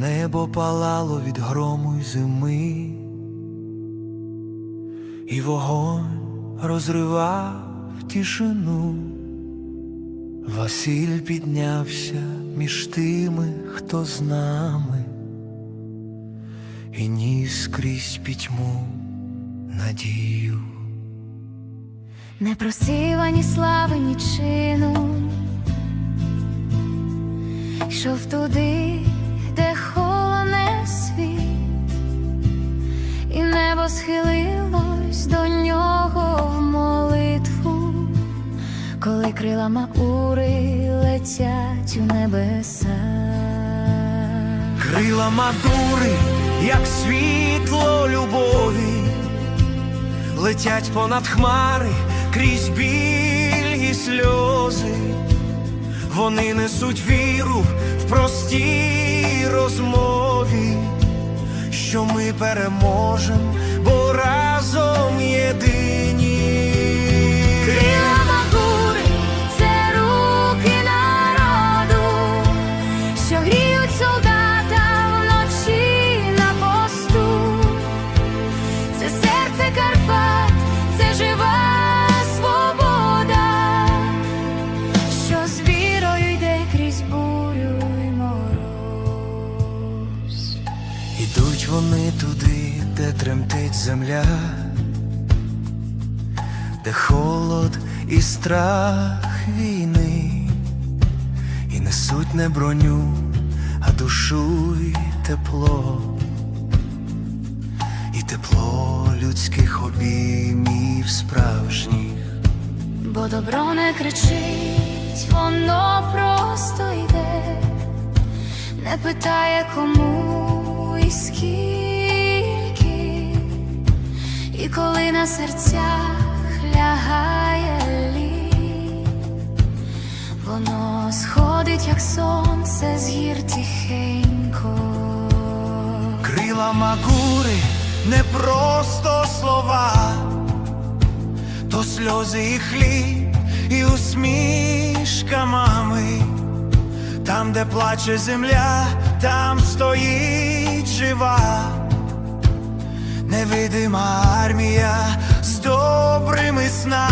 небо палало від грому й зими, і вогонь розривав тишину. Василь піднявся між тими, хто з нами, і ніс крізь пітьму надію. Не просив ані слави, ні чину, йшов туди, схилилось до нього в молитву, коли крила Маури летять у небеса. Крила мадури, як світло любові, летять понад хмари крізь біль і сльози. Вони несуть віру в простій розмові, що ми переможем, бо разом єдині. Ідуть вони туди, де тремтить земля, де холод і страх війни, і несуть не броню, а душу й тепло, і тепло людських обіймів справжніх. Бо добро не кричить, воно просто йде, не питає кому і скільки, і коли на серцях лягає лід, воно сходить, як сонце з гір тихенько. Крила Магури не просто слова, то сльози і хліб, і усмішка. Там, де плаче земля, там стоїть жива, невидима армія з добрими снами.